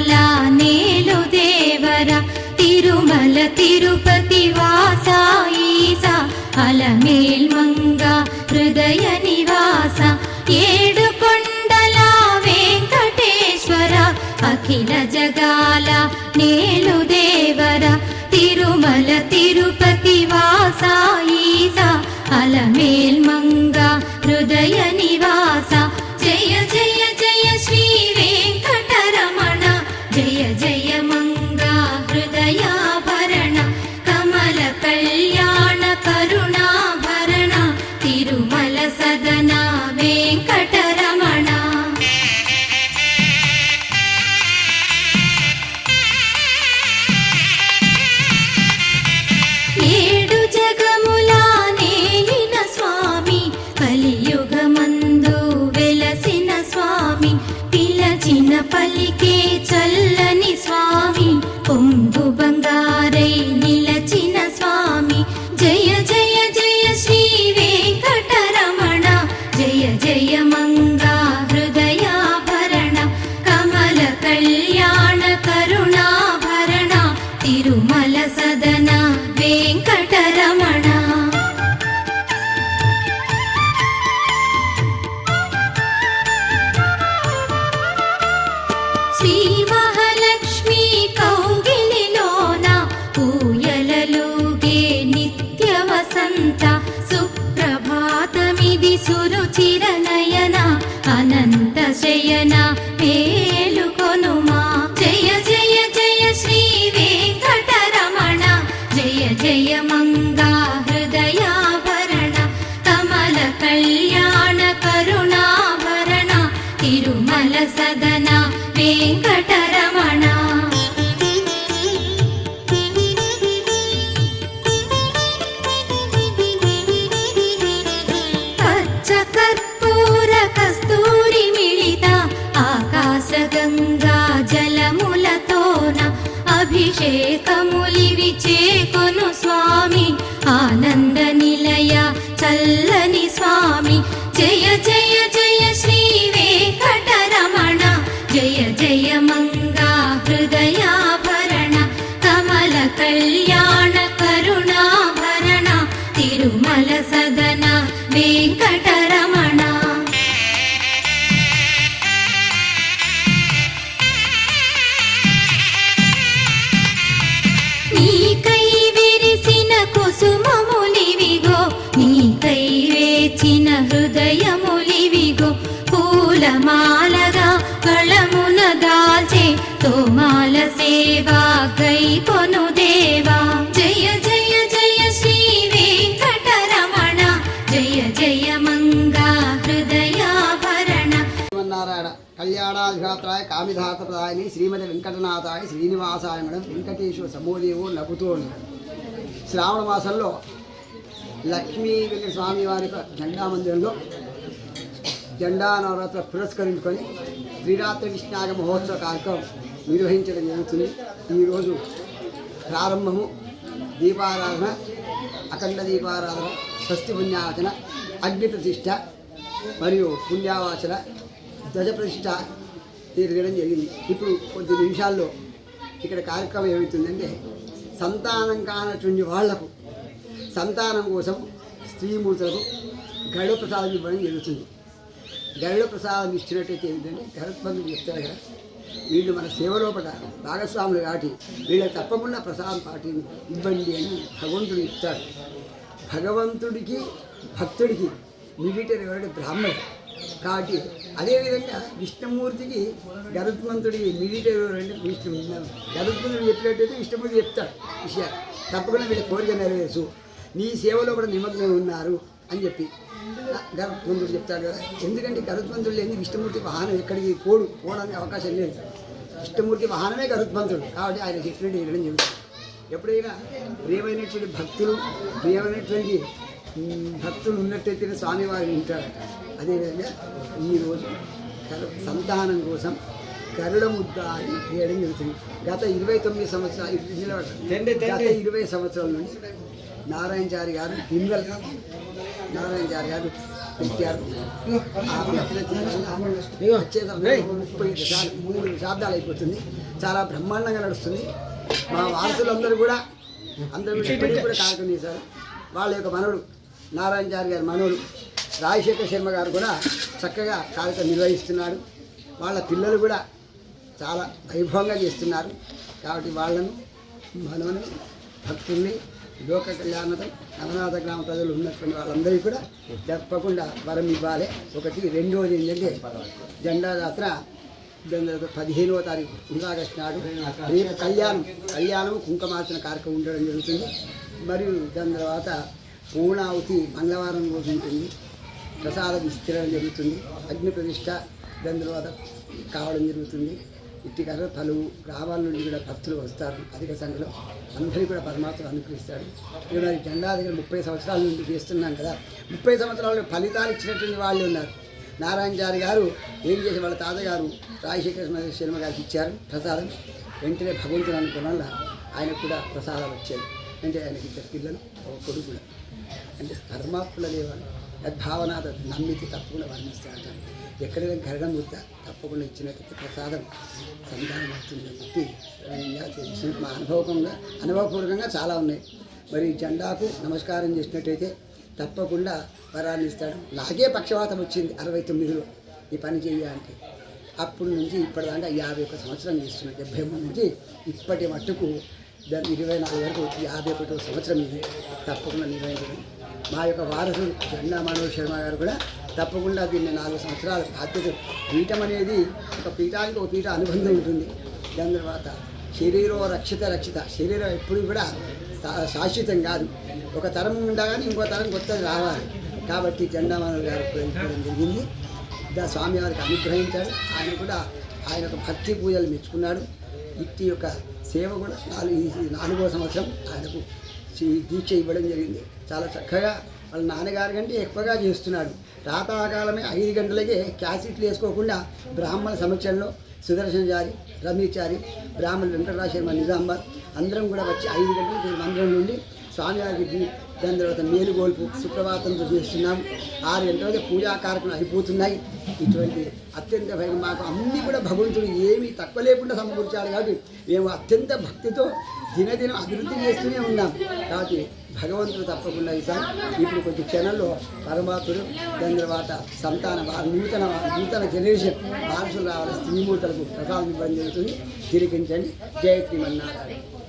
తిరుమల నేలు దేవర తిరుమల తిరుపతి వాసాయిస అలమేల్ మంగ హృదయ నివాస. ఏడు కొండల के चल వెంకటరమణ పచ్చ కస్తూరి మిళిత ఆకాశ గంగా జలములతోన అభిషేకములివి చేకొను స్వామి. ఆనంద నిలయ చల్లని స్వామి. జయ జయ హృదయములివిగో పూలమాలగా కళమున దాల్చే తోమాల సేవా కై కొను దేవా. జయ జయ జయ శ్రీ వెంకటరమణ. జయ జయ మంగా హృదయాభరణ. శ్రీమన్నారాయణ కళ్యాణాధిఘాత్రాయ కామిధాతప్రదాయని శ్రీమతి వెంకటనాథాయ శ్రీనివాసాయ మేడం వెంకటేశ్వర సమోదేవో నభుతో శ్రావణ మాసంలో లక్ష్మీ వెంకట స్వామి వారి యొక్క జెండా మందిరంలో జెండా నవరాత్ర పురస్కరించుకొని శ్రీరాత్రి విష్ణాగ మహోత్సవ కార్యక్రమం నిర్వహించడం జరుగుతుంది. ఈరోజు ప్రారంభము. దీపారాధన అఖండ దీపారాధన స్వస్తి పుణ్యావచన అగ్ని ప్రతిష్ట మరియు పుణ్యావాచన ధ్వజ ప్రతిష్ట తీర్చడం జరిగింది. ఇప్పుడు కొద్ది నిమిషాల్లో ఇక్కడ కార్యక్రమం ఏమవుతుందంటే సంతానం కానటువంటి వాళ్ళకు సంతానం కోసం స్త్రీమూర్తులకు గరుడ ప్రసాదం ఇవ్వడం జరుగుతుంది. గరుడ ప్రసాదం ఇచ్చినట్టయితే ఏంటంటే గరుత్మంతుడు చెప్తారు కదా వీళ్ళు మన సేవలోపట భాగస్వాములు కాబట్టి వీళ్ళకి తప్పకుండా ప్రసాదం పాటి ఇవ్వండి అని భగవంతుడు ఇస్తాడు భగవంతుడికి భక్తుడికి మిలిటరీ ఎవరంటే బ్రాహ్మణుడు కాబట్టి అదేవిధంగా విష్ణుమూర్తికి గరుత్మంతుడికి మిలిటరీ ఎవరంటే విష్ణు. గరుత్మంతుడు చెప్పినట్టయితే విష్ణుమూర్తి చెప్తాడు విషయాలు. తప్పకుండా వీళ్ళ కోరిక నెరవేర్చు నీ సేవలో కూడా నిమగ్నం ఉన్నారు అని చెప్పి. గరుత్మంతుడు చెప్తాడు కదా. ఎందుకంటే గరుత్మంతుడు లేని విష్ణుమూర్తి వాహనం ఎక్కడికి పోడు పోవడానికి అవకాశం లేదు. విష్ణుమూర్తి వాహనమే గరుత్మంతుడు. కాబట్టి ఆయన చెప్పినట్టు వినడం జరుగుతుంది. ఎప్పుడైనా ప్రియమైనటువంటి భక్తులు ప్రియమైనటువంటి భక్తులు ఉన్నట్టయితే స్వామివారు వింటారట. అదేవిధంగా ఈరోజు గరు- సంతానం కోసం గరుడ ముద్ద అని చేయడం జరుగుతుంది. గత ఇరవై తొమ్మిది సంవత్సరాలు గత ఇరవై సంవత్సరాల నుండి గారు హిందల్ నారాయణచారి గారు పెట్టారు వచ్చే సమయంలో ముప్పై దశాలు మూడు దశాబ్దాలు అయిపోతుంది. చాలా బ్రహ్మాండంగా నడుస్తుంది. మా వారసులందరూ కూడా అందరూ కూడా ఇప్పటికీ కూడా కార్యక్రమం చేశారు వాళ్ళ యొక్క మనవడు నారాయణచారి గారి మనవడు రాజశేఖర శర్మ గారు కూడా చక్కగా కార్యక్రమం నిర్వహిస్తున్నాడు వాళ్ళ పిల్లలు కూడా చాలా వైభవంగా చేస్తున్నారు. కాబట్టి వాళ్ళను మనమని భక్తుల్ని లోక కళ్యాణం నవనాథ గ్రామ ప్రజలు ఉన్నటువంటి వాళ్ళందరికీ కూడా తప్పకుండా వరం ఇవ్వాలి. ఒకటి రెండోది ఏంటంటే జెండా జాతర పదిహేనవ తారీఖు ఆగస్టు నాడు రేపు కళ్యాణం కళ్యాణం కుంకమార్చిన కార్యక్రమం ఉండడం జరుగుతుంది. మరియు దాని తర్వాత పూర్ణావతి మంగళవారం రోజు ఉంటుంది. ప్రసాదం విస్తరణ జరుగుతుంది. అగ్ని ప్రతిష్ట దాని తర్వాత కావడం జరుగుతుంది. ఇట్టి పలు గ్రామాల నుండి కూడా భక్తులు వస్తారు అధిక సంఖ్యలో. అందరికీ కూడా పరమాత్మ అనుగ్రహిస్తాడు. ఇక మరి జెండా దగ్గర ముప్పై సంవత్సరాల నుండి చేస్తున్నాం కదా. ముప్పై సంవత్సరాలు ఫలితాలు ఇచ్చినటువంటి వాళ్ళు ఉన్నారు. నారాయణచారి గారు ఏం చేసి వాళ్ళ తాతగారు రాజశేఖర శర్మ గారికి ఇచ్చారు ప్రసాదం. వెంటనే భగవంతుడు అనుకున్న వల్ల ఆయనకు కూడా ప్రసాదం వచ్చారు అంటే ఆయనకి ఇద్దరు పిల్లలు ఒక కొడుకు కూడా. అంటే పరమాత్ముల దేవాలు యద్భావన నమ్మితి తప్పకుండా వర్ణిస్తాడు ఎక్కడైనా గరడం ముద్ద తప్పకుండా ఇచ్చినట్టు ప్రసాదం సంతానం అవుతుందని చెప్పి తెలిసి మా అనుభవకంగా అనుభవపూర్వకంగా చాలా ఉన్నాయి. మరి ఈ జెండాకు నమస్కారం చేసినట్టయితే తప్పకుండా వరాన్ని ఇస్తాడు. నాకే పక్షవాతం వచ్చింది అరవై తొమ్మిదిలో. ఈ పని చేయాలంటే అప్పటి నుంచి ఇప్పటిదాకా యాభై ఒక్క సంవత్సరం చేస్తున్నాను డెబ్బై మూడు నుంచి ఇప్పటి మట్టుకు దాని ఇరవై నాలుగు వరకు యాభై ఒకటో సంవత్సరం ఇది తప్పకుండా నిర్వహించడం. మా యొక్క వారసుడు జెండా మనోజ్ శర్మ గారు కూడా తప్పకుండా దీన్ని నాలుగు సంవత్సరాల బాధ్యత. పీఠం అనేది ఒక పీఠానికి ఒక పీఠ అనుబంధం ఉంటుంది. దాని తర్వాత శరీరం రక్షిత రక్షిత. శరీరం ఎప్పుడు కూడా శా- శాశ్వతం కాదు. ఒక తరం ఉండగానే ఇంకో తరం కొత్తది రావాలి. కాబట్టి జెండా గారు వెళ్ళిపోవడం జరిగింది. దా స్వామివారికి అనుగ్రహించాడు ఆయన కూడా ఆయన యొక్క భక్తి పూజలు మెచ్చుకున్నాడు. ఇట్టి యొక్క సేవ కూడా నాలుగు నాలుగో సంవత్సరం ఆయనకు దీక్ష ఇవ్వడం జరిగింది. చాలా చక్కగా వాళ్ళ నాన్నగారి కంటే ఎక్కువగా చేస్తున్నాడు. రాతాకాలమే ఐదు గంటలకే క్యాసెట్లు వేసుకోకుండా బ్రాహ్మణ సమక్షంలో సుదర్శనచారి రమీచారి బ్రాహ్మణ వెంకటరాశర్మ నిజామాబాద్ అందరం కూడా వచ్చి ఐదు గంటలకు మందిరం నుండి స్వామివారికి దాని తర్వాత మేలుగోల్పు సుప్రభాతం చేస్తున్నాం ఆరు గంటలకి పూజా కార్యక్రమాలు అయిపోతున్నాయి. ఇటువంటి అత్యంత భయం మాకు. అన్నీ కూడా భగవంతుడు ఏమీ తక్కువ లేకుండా సమకూర్చాడు కాబట్టి మేము అత్యంత భక్తితో దినదినం అభివృద్ధి చేస్తూనే ఉన్నాం. కాబట్టి భగవంతుడు తప్పకుండా ఇస్తాం ఇప్పుడు కొద్ది క్షణంలో పరమాత్ముడు దాని తర్వాత సంతాన నూతన నూతన జనరేషన్ వారసులు రావాలి స్త్రీమూర్తులకు ప్రసాదం ఇవ్వడం జరుగుతుంది. తిరిగించండి. జయ శ్రీమన్నారాయణ.